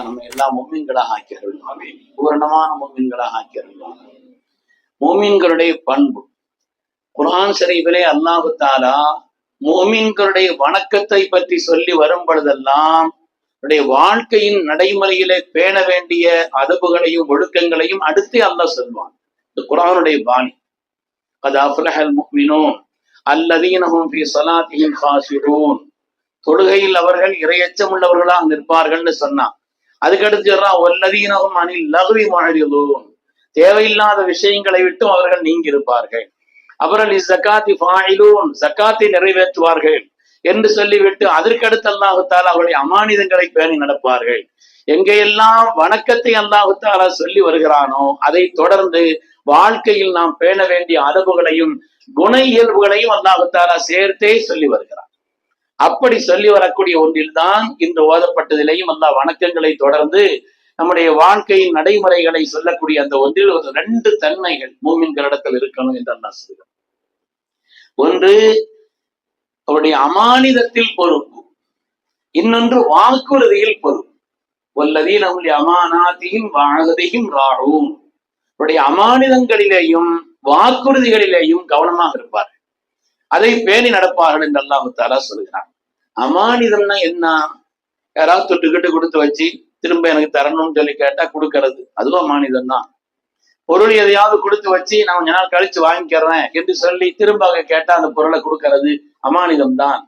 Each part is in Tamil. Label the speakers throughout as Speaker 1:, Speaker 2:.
Speaker 1: அல்லாஹ் நம்ம எல்லா மோமீன்களாக ஆக்கி பூரணமான மோமீன்களாக ஆக்கி அருள்வாங்க பண்பு. குரான் சரிவிலே அல்லாஹு தாலா மோமீன்களுடைய வணக்கத்தை பற்றி சொல்லி வரும் பொழுதெல்லாம் வாழ்க்கையின் நடைமுறையிலே பேண வேண்டிய அதபுகளையும் ஒழுக்கங்களையும் அடுத்து அல்லாஹ் சொல்வான். இந்த குரானுடைய பாணி. அது அஃப்லஹல் முக்மினோன் அல்லதீனஹும் ஃபி சலாத்திஹிம் ஃபாசிரூன் தொழுகையில் அவர்கள் இறையச்சம் உள்ளவர்களாக நிற்பார்கள்னு சொன்னான். அதுக்கடுத்து சொல்றான் ஒல்லதீனகும் அணில் லகுவி மாறியதோன் தேவையில்லாத விஷயங்களை விட்டும் அவர்கள் நீங்கி இருப்பார்கள் அவர்கள் இசக்காத்தி ஃபாயிலூன். சக்காத்தை நிறைவேற்றுவார்கள். என்று சொல்லிவிட்டு அதற்கடுத்து அல்லாஹுத்தால் அவருடைய அமானிதங்களை பேணி நடப்பார்கள். எங்கெல்லாம் வணக்கத்தை அல்லாஹுத்தாலா சொல்லி வருகிறானோ அதை தொடர்ந்து வாழ்க்கையில் நாம் பேண வேண்டிய அளவுகளையும் குண இயல்புகளையும் அல்லாஹுத்தாலா சேர்த்தே சொல்லி வருகிறான். அப்படி சொல்லி வரக்கூடிய ஒன்றில்தான் இன்று ஓதப்பட்டதிலேயும் அல்ல வணக்கங்களை தொடர்ந்து நம்முடைய வாழ்க்கையின் நடைமுறைகளை சொல்லக்கூடிய அந்த ஒன்றில் ஒரு ரெண்டு தன்மைகள் மூமின்களிடத்தில் இருக்கணும் என்று அல்லா சொல்கிறார் ஒன்று அவருடைய அமானிதத்தில் பொறுப்பு. இன்னொன்று வாக்குறுதியில் பொறுப்பு. வல்லதீன் நம்முடைய அமானாதியும் வாகதையும் ராகும் அவருடைய அமானிதங்களிலேயும் வாக்குறுதிகளிலேயும் கவனமாக இருப்பார். அதை பேணி நடப்பார்கள் என்று அல்லாஹு தாலா சொல்கிறான். அமானிதம்னா என்ன? யாராவது தொட்டுக்கிட்டு கொடுத்து வச்சு திரும்ப எனக்கு தரணும்னு சொல்லி கேட்டா கொடுக்கறது. அதுவும் அமானிதம் தான் பொருள் எதையாவது கொடுத்து வச்சு நான் கொஞ்ச நாள் கழிச்சு வாங்கிக்கிறேன் என்று சொல்லி திரும்ப அங்க கேட்டா அந்த பொருளை கொடுக்கறது அமானிதம் தான்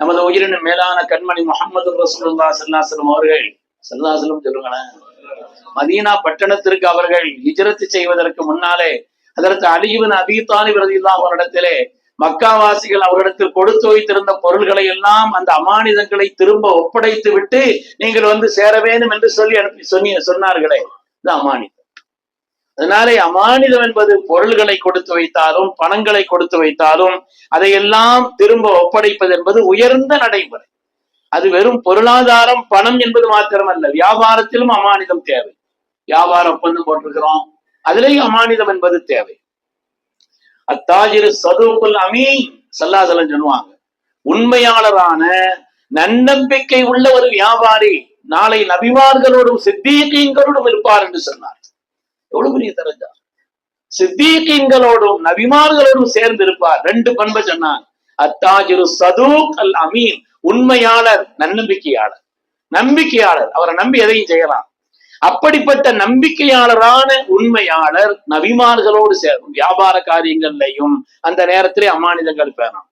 Speaker 1: நமது உயிரின் மேலான கண்மணி முகமது ரசூல்லா சல்லாசலம் அவர்கள் சல்லாசலம் சொல்லுங்களேன். மதீனா பட்டணத்திற்கு அவர்கள் ஹிஜரத்து செய்வதற்கு முன்னாலே அதற்கு அழிவு அபி தாலிப் ரதியுல்லா அவரிடத்திலே மக்காவாசிகள் அவரிடத்தில் கொடுத்து வைத்திருந்த பொருள்களை எல்லாம் அந்த அமானிதங்களை திரும்ப ஒப்படைத்து விட்டு நீங்கள் வந்து சேர வேண்டும் என்று சொல்லி அனுப்பி சொன்னி சொன்னார்களே. இது அமானிதம். அதனாலே அமானிதம் என்பது பொருள்களை கொடுத்து வைத்தாலும் பணங்களை கொடுத்து வைத்தாலும் அதையெல்லாம் திரும்ப ஒப்படைப்பது என்பது உயர்ந்த நடைமுறை. அது வெறும் பொருளாதாரம் பணம் என்பது மாத்திரமல்ல. வியாபாரத்திலும் அமானிதம் தேவை. வியாபார ஒப்பந்தம் போட்டிருக்கிறோம். அதிலேயும் அமானிதம் என்பது தேவை. அத்தாஜிரு சதுகுல் அமீன் சல்லாசலம் சொல்லுவாங்க. உண்மையாளரான நன்னம்பிக்கை உள்ள ஒரு வியாபாரி நாளை நபிமார்களோடும் சித்தீகங்களோடும் இருப்பார் என்று சொன்னார். எவ்வளவு பெரிய தரஞ்சா சித்தீகங்களோடும் நபிமார்களோடும் சேர்ந்து இருப்பார். ரெண்டு பண்பை சொன்னார் அத்தாஜிரு சதூக் அல் அமீன் உண்மையாளர் நன்னம்பிக்கையாளர். நம்பிக்கையாளர். அவரை நம்பி எதையும் செய்யலாம். அப்படிப்பட்ட நம்பிக்கையாளரான உண்மையாளர் நபிமார்களோடு சேரும் வியாபார காரியங்கள்லையும். அந்த நேரத்திலே அமானிதங்கள் பெறும்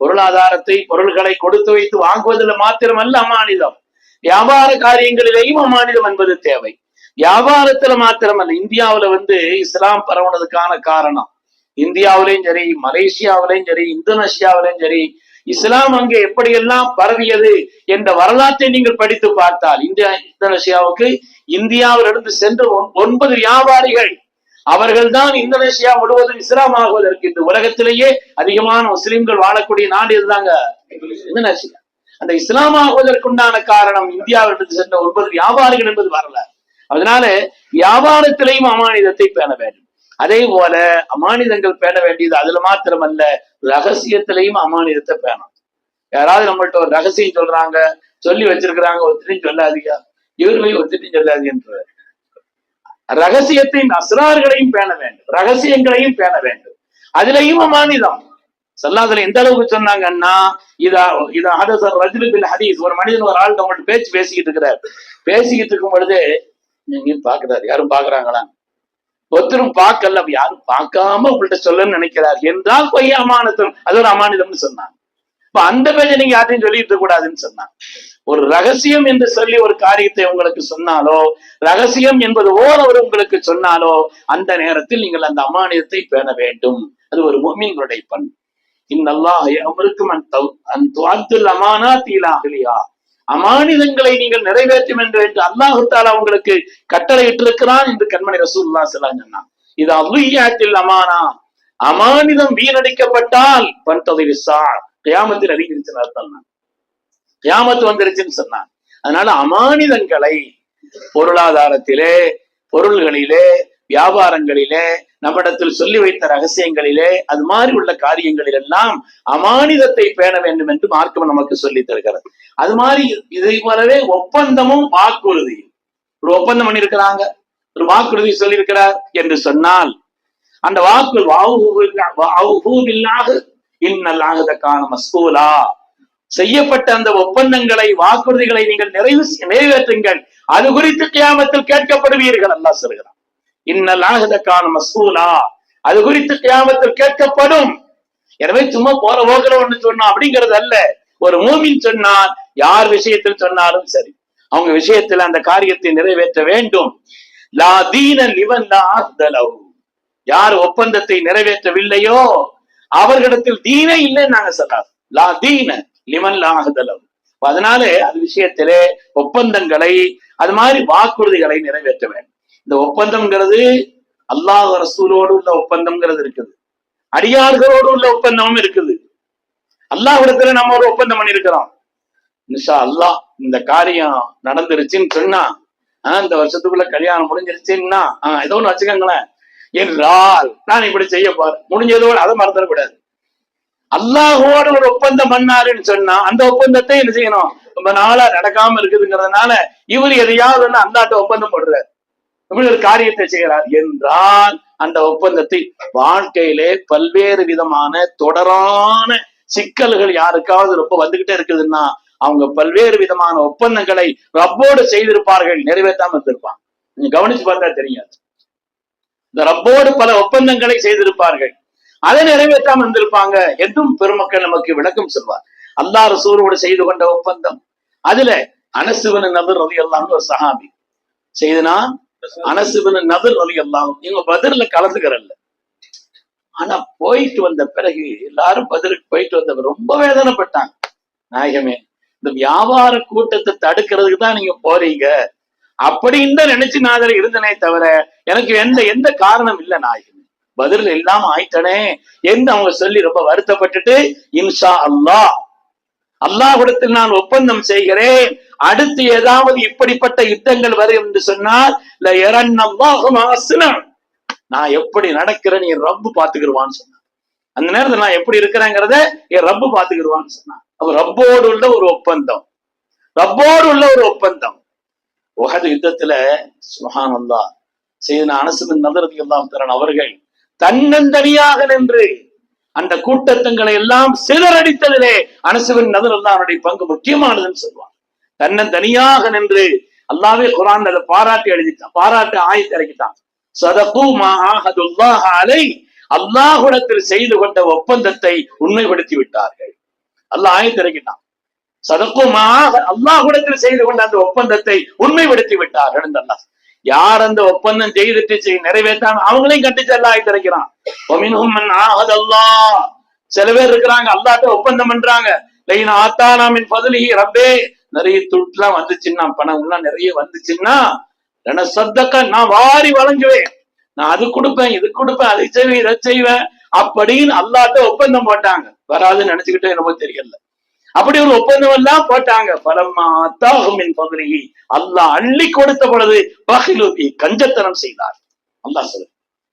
Speaker 1: பொருளாதாரத்தை பொருள்களை கொடுத்து வைத்து வாங்குவதில் மாத்திரமல்ல அமானிதம். வியாபார காரியங்களிலேயும் அமானிதம் என்பது தேவை. வியாபாரத்துல மாத்திரமல்ல இந்தியாவுல வந்து இஸ்லாம் பரவுனதுக்கான காரணம். இந்தியாவிலையும் சரி மலேசியாவிலையும் சரி இந்தோனேஷியாவிலையும் சரி இஸ்லாம் அங்கே எப்படியெல்லாம் பரவியது என்ற வரலாற்றை நீங்கள் படித்து பார்த்தால் இந்தியா இந்தோனேஷியாவுக்கு இந்தியாவிலிருந்து சென்று ஒன்பது வியாபாரிகள். அவர்கள் தான் இந்தோனேஷியா முழுவதும் இஸ்லாம் ஆகுவதற்கு இந்த உலகத்திலேயே அதிகமான முஸ்லிம்கள் வாழக்கூடிய நாடு இதுதாங்க இந்தோனேஷியா. அந்த இஸ்லாம் ஆகுவதற்குண்டான காரணம் இந்தியாவிலிருந்து சென்ற ஒன்பது வியாபாரிகள் என்பது வரல. அதனால வியாபாரத்திலையும் அமானிதத்தை பேண வேண்டும். அதே போல அமானிதங்கள் பேண வேண்டியது அதுல மாத்திரமல்ல ரகசியத்திலையும் அமானிதத்தை பேணும் யாராவது நம்மள்ட்ட ஒரு ரகசியம் சொல்றாங்க சொல்லி வச்சிருக்கிறாங்க ஒருத்தரையும் சொல்லாதீங்க. இவர்களையும் ஒருத்தரையும் சொல்லாதீன்ற ரகசியத்தையும் அஸ்ரார்களையும் பேண வேண்டும். ரகசியங்களையும் பேண வேண்டும். அதுலயும் அமானிதம். சல்லாதுல எந்த அளவுக்கு சொன்னாங்கன்னா இதா இதா ஹதசர் ரஜுல் பில் ஹதீஸ். ஒரு மனிதன் ஒரு ஆள் நம்மள்ட்ட பேச்சு பேசிக்கிட்டு இருக்கிறார். பேசிக்கிட்டு இருக்கும் பொழுது நீங்க பாக்குறாரு யாரும் பாக்குறாங்களா ஒருத்தரும் பார்க்கல யாரும் பார்க்காம உங்கள்கிட்ட சொல்லணும்னு நினைக்கிறார். என்றால் பொய் அமானத்தம் அது ஒரு அமானிதம்னு சொன்னாங்க. இப்ப அந்த பேச்சை நீங்க யார்ட்டையும் சொல்லிட்டு கூடாதுன்னு சொன்னாங்க. ஒரு ரகசியம் என்று சொல்லி ஒரு காரியத்தை உங்களுக்கு சொன்னாலோ ரகசியம் என்பது ஓர் அவர் உங்களுக்கு சொன்னாலோ அந்த நேரத்தில் நீங்கள் அந்த அமானியத்தை பேண வேண்டும். அது ஒரு முமின்களுடைய பண் இன்னல்லாஹ் அமருக்கும் அன் அமானா தீலாகலியா அமானிதங்களை நீங்கள் நிறைவேற்றும் என்று என்று அல்லாஹு தாலா உங்களுக்கு கட்டளை இட்டிருக்கிறான் என்று கண்மணி ரசூல்லா சொல்லாங்க சொன்னான். இது அவ்வியாத்தில் அமானா. அமானிதம் வீணடிக்கப்பட்டால் பண்தொகை விசா கியாமத்தில் அறிவித்தனர் தான் கியாமத்து வந்துருச்சுன்னு சொன்னான் அதனால அமானிதங்களை பொருளாதாரத்திலே பொருள்களிலே வியாபாரங்களிலே நம்மிடத்தில் சொல்லி வைத்த ரகசியங்களிலே அது மாதிரி உள்ள காரியங்களில் எல்லாம் அமானிதத்தை பேண வேண்டும் என்று மார்க்கம் நமக்கு சொல்லி தருகிறது. அது மாதிரி இதை போலவே ஒப்பந்தமும் வாக்குறுதியும். ஒரு ஒப்பந்தம் பண்ணியிருக்கிறாங்க. ஒரு வாக்குறுதி சொல்லியிருக்கிறார் என்று சொன்னால் அந்த வாக்கு வாவுகூவில்லாக இன்னல்லாகதக்கான மஸ்கூலா. செய்யப்பட்ட அந்த ஒப்பந்தங்களை வாக்குறுதிகளை நீங்கள் நிறைவு நிறைவேற்றுங்கள். அது குறித்து கியாமத்தில் கேட்கப்படுவீர்கள் அல்லா சொல்கிறான். இன்னல்லாகதக்கான மசூலா. அது குறித்து கியாமத்தில் கேட்கப்படும். எனவே சும்மா போற போகிற ஒண்ணு சொன்னா அப்படிங்கிறது அல்ல. ஒரு மூமின் சொன்னால் யார் விஷயத்தில் சொன்னாலும் சரி. அவங்க விஷயத்தில் அந்த காரியத்தை நிறைவேற்ற வேண்டும். லா தீன லிவன் யார் ஒப்பந்தத்தை நிறைவேற்றவில்லையோ அவர்களிடத்தில் தீன இல்லைன்னு நாங்க சொல்லலாம் லா தீன லிமன் லா அதனால அது விஷயத்திலே ஒப்பந்தங்களை அது மாதிரி வாக்குறுதிகளை நிறைவேற்ற வேண்டும். இந்த ஒப்பந்தம்ங்கிறது அல்லாஹ் ரசூலோடு உள்ள ஒப்பந்தம்ங்கிறது இருக்குது. அடியார்களோடு உள்ள ஒப்பந்தமும் இருக்குது. அல்லாஹ்விடத்துல நம்ம ஒரு ஒப்பந்தம் பண்ணியிருக்கிறோம். நிஷா அல்லாஹ் இந்த காரியம் நடந்துருச்சுன்னு சொன்னா ஆஹ் இந்த வருஷத்துக்குள்ள கல்யாணம் முடிஞ்சிருச்சுன்னா ஆஹ் ஏதோ ஒண்ணு வச்சுக்கோங்களேன். என்றால் நான் இப்படி செய்ய போறேன். முடிஞ்சதோடு அதை மறந்துடக்கூடாது அல்லாஹோட ஒரு ஒப்பந்தம் பண்ணாருன்னு சொன்னா அந்த ஒப்பந்தத்தை என்ன செய்யணும்? ரொம்ப நாளா நடக்காம இருக்குதுங்கிறதுனால இவர் எதையாவது ஒண்ணு அல்லாட்ட ஒப்பந்தம் போடுறாரு. இப்படி ஒரு காரியத்தை செய்கிறார் என்றால் அந்த ஒப்பந்தத்தை வாழ்க்கையிலே பல்வேறு விதமான தொடரான சிக்கல்கள் யாருக்காவது ரொம்ப வந்துகிட்டே இருக்குதுன்னா அவங்க பல்வேறு விதமான ஒப்பந்தங்களை ரப்போடு செய்திருப்பார்கள் நிறைவேற்றாம இருந்திருப்பாங்க. நீங்க கவனிச்சு பார்த்தா தெரியாது. இந்த ரப்போடு பல ஒப்பந்தங்களை செய்திருப்பார்கள். அதை நிறைவேற்றாம இருந்திருப்பாங்க. என்றும் பெருமக்கள் நமக்கு விளக்கம் சொல்வார். அல்லா ரசூலோடு செய்து கொண்ட ஒப்பந்தம். அதுல அனசுவன நபர் ரவி அல்லாம்னு ஒரு சஹாபி. செய்தனா? அனசுவன நபர் ரவி அல்லாம் இவங்க பதிர்ல கலந்துக்கிறல்ல ஆனா போயிட்டு வந்த பிறகு எல்லாரும் பதிலுக்கு போயிட்டு வந்தவர் ரொம்ப வேதனைப்பட்டாங்க. நாயகமே இந்த வியாபார கூட்டத்தை தடுக்கிறதுக்கு தான் நீங்க போறீங்க. அப்படின்னு தான் நினைச்சு நான் அதில் இருந்தனே தவிர எனக்கு எந்த எந்த காரணம் இல்ல நாயகம். பதில் இல்லாம ஆயிட்டனே என்று அவங்க சொல்லி ரொம்ப வருத்தப்பட்டுட்டு இன்ஷா அல்லாஹ். அல்லாஹ்விடத்தில் நான் ஒப்பந்தம் செய்கிறேன். அடுத்து ஏதாவது இப்படிப்பட்ட யுத்தங்கள் வரும் என்று சொன்னால் நான் எப்படி நடக்கிறேன் என் ரப்பு பாத்துக்கிடுவான்னு சொன்னான். அந்த நேரத்துல நான் எப்படி இருக்கிறேங்கிறத என் ரப்பு பாத்துக்கிடுவான்னு சொன்னான். அப்ப ரப்போடு உள்ள ஒரு ஒப்பந்தம். ரப்போடு உள்ள ஒரு ஒப்பந்தம். உகது யுத்தத்துல சுஹானந்தா செய்த அனசு நதரதி எல்லாம் திறன் அவர்கள் தன்னந்தனியாக நின்று அந்த கூட்டத்தங்களை எல்லாம் சிதறடித்ததிலே அனசுவின் நதர் அல்லாவுடைய பங்கு முக்கியமானதுன்னு சொல்லுவான் தன்னந்தனியாக நின்று அல்லாவே குரான் அதை பாராட்டி எழுதிட்டான் பாராட்டு ஆயத்தை இறக்கிட்டான். சதகு மா அலை செய்து கொண்ட ஒப்பந்தத்தை உண்மைப்படுத்தி விட்டார்கள். அல்லாஹ் ஆயத்தை இறக்கிட்டான். சதகு மா அல்லாஹ்விடத்தில் செய்து கொண்ட அந்த ஒப்பந்தத்தை உண்மைப்படுத்தி விட்டார்கள் அல்லாஹ் யார் அந்த ஒப்பந்தம் செய்துட்டு செய் நிறைவேற்றாம அவங்களையும் கண்டிச்சு அல்லாஹ் திறக்கிறான் இறக்கிறான் சில பேர் இருக்கிறாங்க அல்லாட்ட ஒப்பந்தம் பண்றாங்க. லைன் ஆத்தானாமின் பதிலி ரப்பே. நிறைய துட்டுலாம் வந்துச்சுன்னா பணம் எல்லாம் நிறைய வந்துச்சுன்னா என்ன சத்தக்க நான் வாரி வழங்குவேன். நான் அது கொடுப்பேன் இது கொடுப்பேன் அதை செய்வேன் இதை செய்வேன் அப்படின்னு அல்லாட்ட ஒப்பந்தம் போட்டாங்க. வராதுன்னு நினைச்சுக்கிட்டே என்னமோ தெரியல. அப்படி ஒரு ஒப்பந்தம் எல்லாம் போட்டாங்க பலமா அத்தாகுமின் பகுதியை. அல்லாஹ் அள்ளி கொடுத்த பொழுது பகிலூபி கஞ்சத்தனம் செய்தார். அல்லாஹ் சொல்லு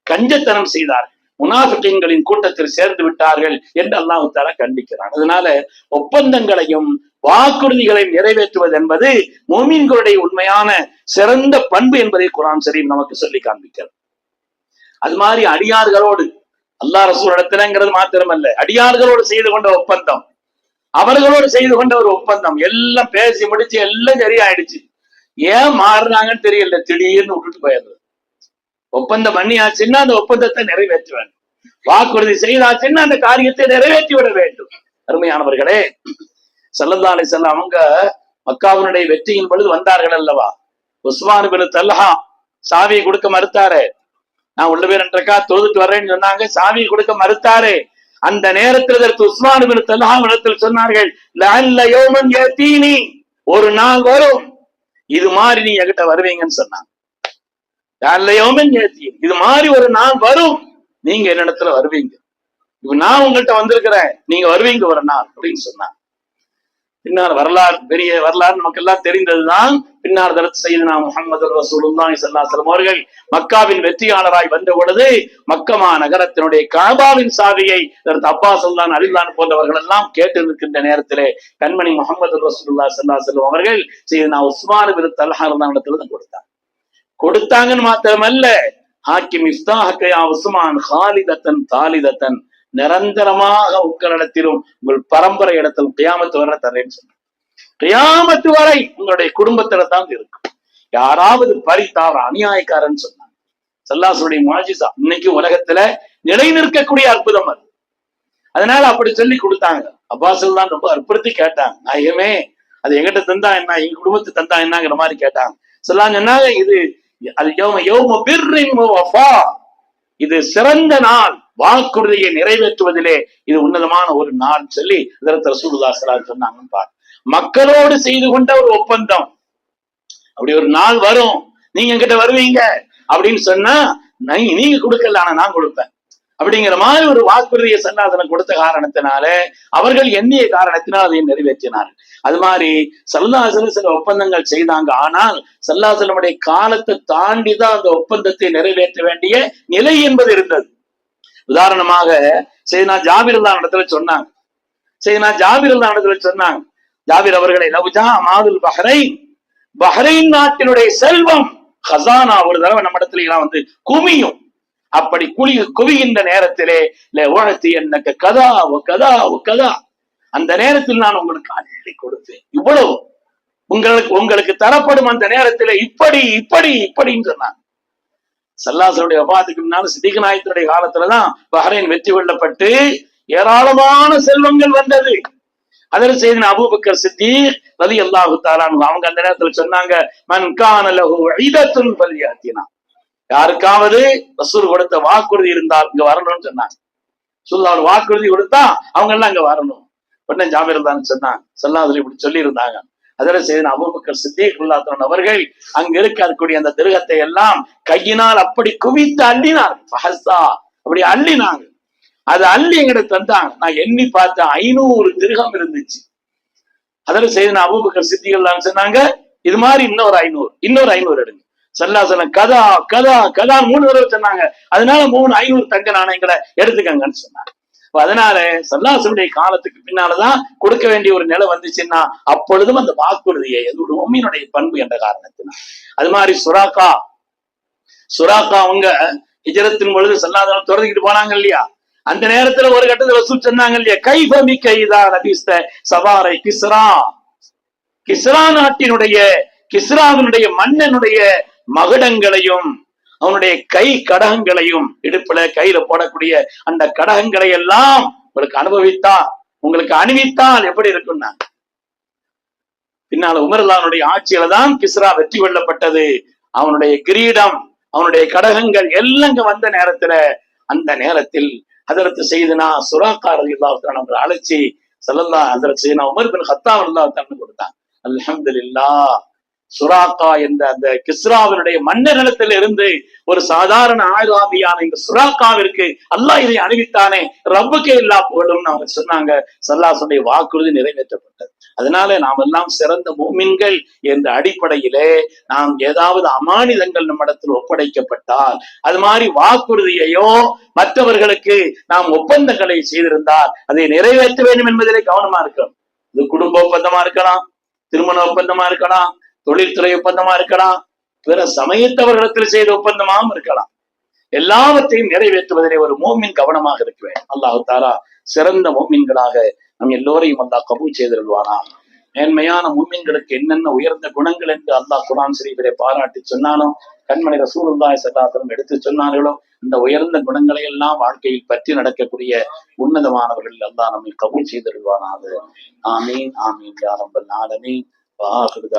Speaker 1: கஞ்சத்தனம் செய்தார். முனாஃபிகளின் கூட்டத்தில் சேர்ந்து விட்டார்கள் என்று அல்லாஹு தாலா கண்டிக்கிறான். அதனால ஒப்பந்தங்களையும் வாக்குறுதிகளையும் நிறைவேற்றுவது என்பது மோமீன்களுடைய உண்மையான சிறந்த பண்பு என்பதை குரான் சரீம் நமக்கு சொல்லி காண்பிக்கிறது. அது மாதிரி அடியார்களோடு அல்லாஹ் ரசூல் இடத்துலங்கிறது மாத்திரமல்ல அடியார்களோடு செய்து கொண்ட ஒப்பந்தம். அவர்களோடு செய்து கொண்ட ஒரு ஒப்பந்தம். எல்லாம் பேசி முடிச்சு எல்லாம் சரியாயிடுச்சு. ஏன் மாறுறாங்கன்னு தெரியல. திடீர்னு விட்டுட்டு போயிடுறது. ஒப்பந்தம் பண்ணியாச்சுன்னா அந்த ஒப்பந்தத்தை நிறைவேற்ற வேண்டும் வாக்குறுதி செய்தாச்சுன்னா அந்த காரியத்தை நிறைவேற்றி விட வேண்டும். அருமையானவர்களே சல்லல்லா செல்ல அவங்க மக்காவினுடைய வெற்றியின் பொழுது வந்தார்கள் அல்லவா? உஸ்மான் பின் தல்லஹா சாவியை கொடுக்க மறுத்தாரு. நான் உள்ள பேர் ரெண்டரைக்கா தொழுதுட்டு வர்றேன்னு சொன்னாங்க. சாவியை கொடுக்க மறுத்தாரு. அந்த நேரத்தில் இதற்கு உஸ்மான் பின் சொன்னார்கள் லஅல்ல யௌமன் தீனி ஒரு நாள் வரும் இது மாதிரி நீ என்கிட்ட வருவீங்கன்னு சொன்னாங்க. லல்ல யோமன் இது மாதிரி ஒரு நாள் வரும் நீங்க என்னிடத்துல வருவீங்க. இப்ப நான் உங்கள்கிட்ட வந்திருக்கிறேன் நீங்க வருவீங்க ஒரு நாள் அப்படின்னு சொன்னாங்க. பின்னால் வரலாறு பெரிய வரலாறு நமக்கு எல்லாம் தெரிந்ததுதான் பின்னால் தரத்து செய்தனா முகமது ரசூலுல்லாஹி ஸல்லல்லாஹு அவர்கள் மக்காவின் வெற்றியாளராய் வந்த பொழுது மக்கமா நகரத்தினுடைய காபாவின் சாவியை தரத்து அப்பா சொல்லான் அலில்லான் போன்றவர்கள் எல்லாம் கேட்டிருக்கின்ற நேரத்திலே கண்மணி முகமது ரசூலுல்லாஹி சல்லா அலைஹி அவர்கள் செய்தனா உஸ்மான் பின் தல்ஹா இடத்துல தான் கொடுத்தார் கொடுத்தாங்கன்னு மாத்திரமல்ல ஹாக்கிம் இஃப்தாஹக்கையா உஸ்மான் ஹாலிதத்தன் தாலிதத்தன் நிரந்தரமாக உங்களிடத்திலும் உங்கள் பரம்பரை இடத்திலும் கியாமத்து வர தரேன்னு சொன்னார் கியாமத்து வரை உங்களுடைய குடும்பத்துல தான் இருக்கும் யாராவது பறித்தார் அநியாயக்காரன் சொன்னாங்க சல்லாசுடைய மாஜிசா இன்னைக்கு உலகத்துல நிலை நிற்கக்கூடிய அற்புதம் அது. அதனால அப்படி சொல்லி கொடுத்தாங்க. அப்பாசல் தான் ரொம்ப அற்புறுத்தி கேட்டாங்க. நாயகமே அது எங்கிட்ட தந்தா என்ன எங்க குடும்பத்து தந்தா என்னங்கிற மாதிரி கேட்டாங்க. சொல்லாங்க சொன்னாங்க இது அது பிர்ரின் வஃபா. இது சிறந்த நாள். வாக்குறுதியை நிறைவேற்றுவதிலே இது உன்னதமான ஒரு நாள் சொல்லி இதற்கு ரசூலுல்லாஹி சொன்னாங்கன்னு பாருங்க. மக்களோடு செய்து கொண்ட ஒரு ஒப்பந்தம். அப்படி ஒரு நாள் வரும். நீங்க என்கிட்ட வருவீங்க. அப்படின்னு சொன்னா நீங்க கொடுக்கல. ஆனா நான் கொடுப்பேன். அப்படிங்கிற மாதிரி ஒரு வாக்குறுதியை சன்னாதனம் கொடுத்த காரணத்தினால அவர்கள் எண்ணிய காரணத்தினால் அதை நிறைவேற்றினார்கள். அது மாதிரி சல்லாசலம் சில ஒப்பந்தங்கள் செய்தாங்க. ஆனால் சல்லாசலமுடைய காலத்தை தாண்டி தான் அந்த ஒப்பந்தத்தை நிறைவேற்ற வேண்டிய நிலை என்பது இருந்தது. உதாரணமாக சரி ஜாபிர் தான் இடத்துல சொன்னாங்க. செய்தனா ஜாபிர் தான் இடத்துல சொன்னாங்க. ஜாபிர் அவர்களை லவ்ஜா மாதுல் பஹ்ரைன். பஹ்ரைன் நாட்டினுடைய செல்வம் ஹசானா ஒரு தடவை நம்ம இடத்துல எல்லாம் வந்து குமியும். அப்படி குழி குவிகின்ற நேரத்திலே உழத்தி என்னக்கு கதா ஒ கதா ஒ கதா. அந்த நேரத்தில் நான் உங்களுக்கு அள்ளி கொடுத்தேன். இவ்வளவு. உங்களுக்கு உங்களுக்கு தரப்படும் அந்த நேரத்தில் இப்படி இப்படி இப்படின்னு சொன்னாங்க. சல்லாசனுடைய வபாத்துக்கு முன்னால சிதிக நாயத்தினுடைய காலத்துலதான் பஹ்ரைன் வெற்றி கொள்ளப்பட்டு ஏராளமான செல்வங்கள் வந்தது. அதில் செய்தின அபூபக்கர் சித்தீக் ரலி அல்லாஹு தாலான் அவங்க அந்த நேரத்துல சொன்னாங்க மன் கான லஹு பலியாத்தினா யாருக்காவது ரசூல் கொடுத்த வாக்குறுதி இருந்தால் இங்க வரணும்னு சொன்னாங்க. சொல்ல அவர் வாக்குறுதி கொடுத்தா அவங்க எல்லாம் அங்க வரணும். உடனே ஜாமீர் தான் சொன்னாங்க சொல்லாதுல இப்படி சொல்லி இருந்தாங்க அதில் செய்தின அபூபக்கர் சித்தீக் உள்ளாத்தன் அவர்கள் அங்க இருக்கக்கூடிய அந்த திருகத்தை எல்லாம் கையினால் அப்படி குவித்து அள்ளினார் அப்படி அள்ளினாங்க. அது அள்ளி எங்கிட்ட தந்தாங்க. நான் எண்ணி பார்த்தேன். ஐநூறு திருகம் இருந்துச்சு. அதில் செய்த அபூபக்கர் சித்திகள்லாம் சொன்னாங்க இது மாதிரி இன்னொரு ஐநூறு இன்னொரு ஐநூறு எடுங்க. சல்லாசலம் கதா கதா கதா மூணு தடவை சொன்னாங்க. அதனால மூணு ஐநூறு தங்க நாணயங்களை எடுத்துக்கங்கன்னு சொன்னாங்க. அதனால சல்லாசனுடைய காலத்துக்கு பின்னாலதான் கொடுக்க வேண்டிய ஒரு நிலை வந்துச்சுன்னா அப்பொழுதும் அந்த வாக்குறுதியை அது உண்மையினுடைய பண்பு என்ற காரணத்தினால். அது மாதிரி சுராக்கா சுராக்கா அவங்க ஹிஜரத்தின் பொழுது சல்லாசனம் துறந்துக்கிட்டு போனாங்க இல்லையா? அந்த நேரத்துல ஒரு கட்டத்துல ரசூல் சொன்னாங்க இல்லையா? கைபமி கைதா நபிஸ்த சவாரை கிஸ்ரா. கிஸ்ரா நாட்டினுடைய கிஸ்ராவினுடைய மன்னனுடைய மகுடங்களையும் அவனுடைய கை கடகங்களையும் இடுப்புல கையில போடக்கூடிய அந்த கடகங்களை எல்லாம் உங்களுக்கு அனுபவித்தா உங்களுக்கு அணிவித்தால் எப்படி இருக்கும்னா பின்னால உமர்லானுடைய ஆட்சியில தான் கிஸ்ரா வெற்றி கொள்ளப்பட்டது. அவனுடைய கிரீடம் அவனுடைய கடகங்கள் எல்லாம் வந்த நேரத்துல அந்த நேரத்தில் அதற்கு செய்தனா சுறாக்காரர் இல்லாத்தான் அவங்களை அழைச்சி செல்லல்லா அதற்கு செய்தனா உமர் பின் ஹத்தா இல்லாவுத்தான் கொடுத்தாங்க. அல்ஹம்துல்லா சுராக்கா என்ற அந்த கிஸ்ராவினுடைய மன்னரிடத்தில் இருந்து ஒரு சாதாரண ஆயுதாபியான இந்த சுராக்காவிற்கு அல்லாஹ் இதை அணிவித்தானே? ரப்புக்கே இல்லா போடும்னு அவங்க சொன்னாங்க. சல்லாசுடைய வாக்குறுதி நிறைவேற்றப்பட்டது. அதனால நாம் எல்லாம் சிறந்த மூமின்கள் என்ற அடிப்படையிலே நாம் ஏதாவது அமானிதங்கள் நம்மிடத்தில் ஒப்படைக்கப்பட்டால் அது மாதிரி வாக்குறுதியையோ மற்றவர்களுக்கு நாம் ஒப்பந்தங்களை செய்திருந்தால் அதை நிறைவேற்ற வேண்டும் என்பதிலே கவனமா இருக்கிறோம் இது குடும்ப ஒப்பந்தமா இருக்கலாம் திருமண ஒப்பந்தமா இருக்கலாம் தொழில்துறை ஒப்பந்தமா இருக்கலாம் பிற சமயத்தவர்களிடத்தில் செய்த ஒப்பந்தமாகவும் இருக்கலாம். எல்லாவற்றையும் நிறைவேற்றுவதிலே ஒரு மோமின் கவனமாக இருக்க வேண்டும். அல்லாஹு தாரா சிறந்த மோமின்களாக நம் எல்லோரையும் அல்லாஹ் கபூல் செய்திருவானா மேன்மையான மூமின்களுக்கு என்னென்ன உயர்ந்த குணங்கள் என்று அல்லாஹ் குரான் ஸ்ரீவிலே பாராட்டி சொன்னானோ கண்மணி ரசூலுல்லாய் ஸல்லல்லாஹு எடுத்து சொன்னார்களோ இந்த உயர்ந்த குணங்களை எல்லாம் வாழ்க்கையில் பற்றி நடக்கக்கூடிய உன்னதமானவர்கள் அல்லாஹ் நம்மை கபூல் செய்திருவானாது ஆமீன் ஆமீன் யா ஆலமீன். வாஹிரு